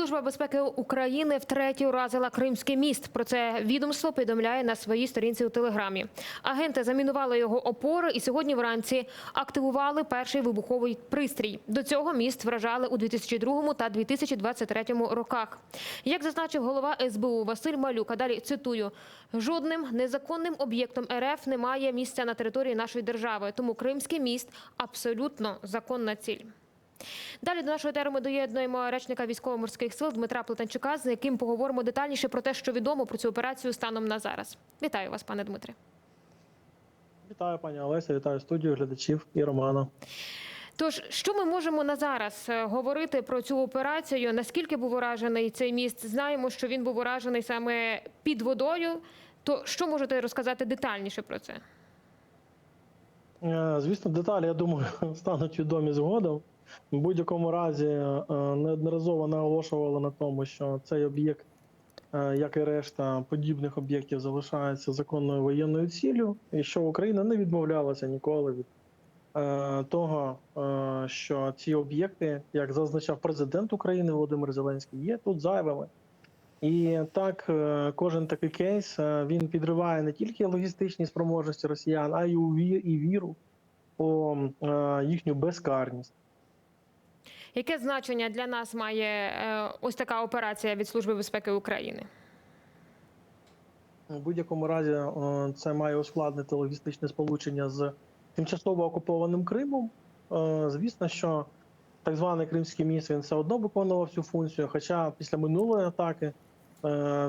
Служба безпеки України втретє уразила Кримський міст. Про це відомство повідомляє на своїй сторінці у телеграмі. Агенти замінували його опори і сьогодні вранці активували перший вибуховий пристрій. До цього міст вражали у 2002 та 2023 роках. Як зазначив голова СБУ Василь Малюк, а далі цитую: жодним незаконним об'єктом РФ немає місця на території нашої держави, тому Кримський міст абсолютно законна ціль. Далі до нашого етеру ми доєднуємо речника військово-морських сил Дмитра Плетенчука, з яким поговоримо детальніше про те, що відомо про цю операцію станом на зараз. Вітаю вас, пане Дмитре. Вітаю, пані Олеся, вітаю студію, глядачів і Романа. Тож, що ми можемо на зараз е, говорити про цю операцію? Наскільки був уражений цей міст? Знаємо, що він був уражений саме під водою. То що можете розказати детальніше про це? Е, Звісно, деталі, я думаю, стануть відомі згодом. В будь-якому разі е, неодноразово наголошували на тому, що цей об'єкт, е, як і решта подібних об'єктів, залишається законною воєнною ціллю, і що Україна не відмовлялася ніколи від е, того, що ці об'єкти, як зазначав президент України Володимир Зеленський, є тут зайвими. І так, кожен такий кейс він підриває не тільки логістичні спроможності росіян, а й і віру у їхню безкарність. Яке значення для нас має е, ось така операція від Служби безпеки України? У будь-якому разі е, це має ускладнити логістичне сполучення з тимчасово окупованим Кримом. Е, Звісно, що так званий Кримський міст він все одно виконував цю функцію. Хоча після минулої атаки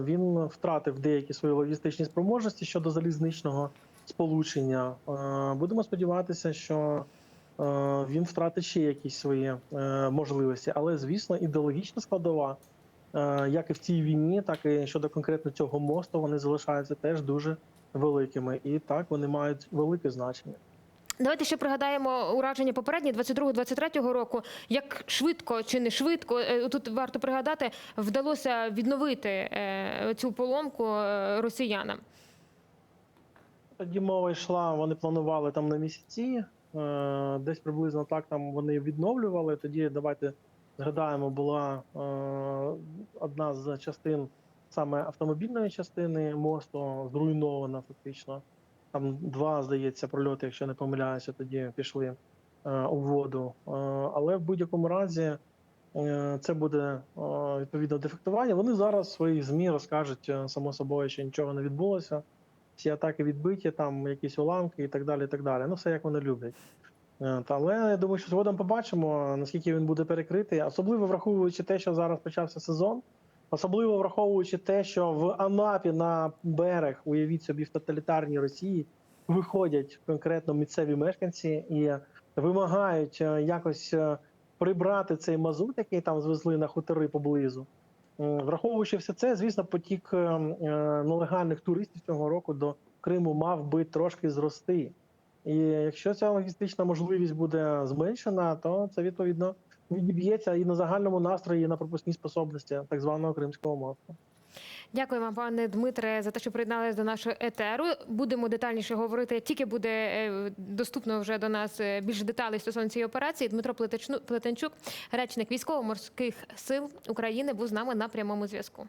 він втратив деякі свої логістичні спроможності щодо залізничного сполучення. Будемо сподіватися, що він втратить ще якісь свої е, можливості, але звісно, ідеологічна складова. Е, як і в цій війні, так і щодо конкретно цього мосту, вони залишаються теж дуже великими, і так вони мають велике значення. Давайте ще пригадаємо ураження попередні 22-23 року. Як швидко чи не швидко е, тут варто пригадати, вдалося відновити е, цю поломку е, росіянам. Тоді мова йшла, вони планували там на місяці, е, десь приблизно так там вони відновлювали. Тоді давайте згадаємо, була е, одна з частин саме автомобільної частини мосту зруйнована фактично. Там два, здається, прольоти, якщо не помиляюся, тоді пішли е, у воду. Е, але в будь-якому разі е, це буде е, відповідно дефектування. Вони зараз в своїх ЗМІ розкажуть е, само собою, що нічого не відбулося всі атаки відбиті, там якісь уламки і так далі. і так далі. Ну, все як вони люблять. Е, Але я думаю, що згодом побачимо, наскільки він буде перекритий, особливо враховуючи те, що зараз почався сезон, особливо враховуючи те, що в Анапі на берег, уявіть собі, в тоталітарній Росії виходять конкретно місцеві мешканці і вимагають е, якось е, прибрати цей мазут, який там звезли на хутори поблизу. Враховуючи все це, звісно, потік е, е, нелегальних туристів цього року до Криму мав би трошки зрости. І якщо ця логістична можливість буде зменшена, то це відповідно відіб'ється і на загальному настрої, і на пропускній способності так званого Кримського мосту. Дякуємо, пане Дмитре, за те, що приєдналися до нашого етеру. Будемо детальніше говорити. Тільки буде е, доступно вже до нас е, більше деталей стосовно цієї операції. Дмитро Плетенчук, речник військово-морських сил України, був з нами на прямому зв'язку.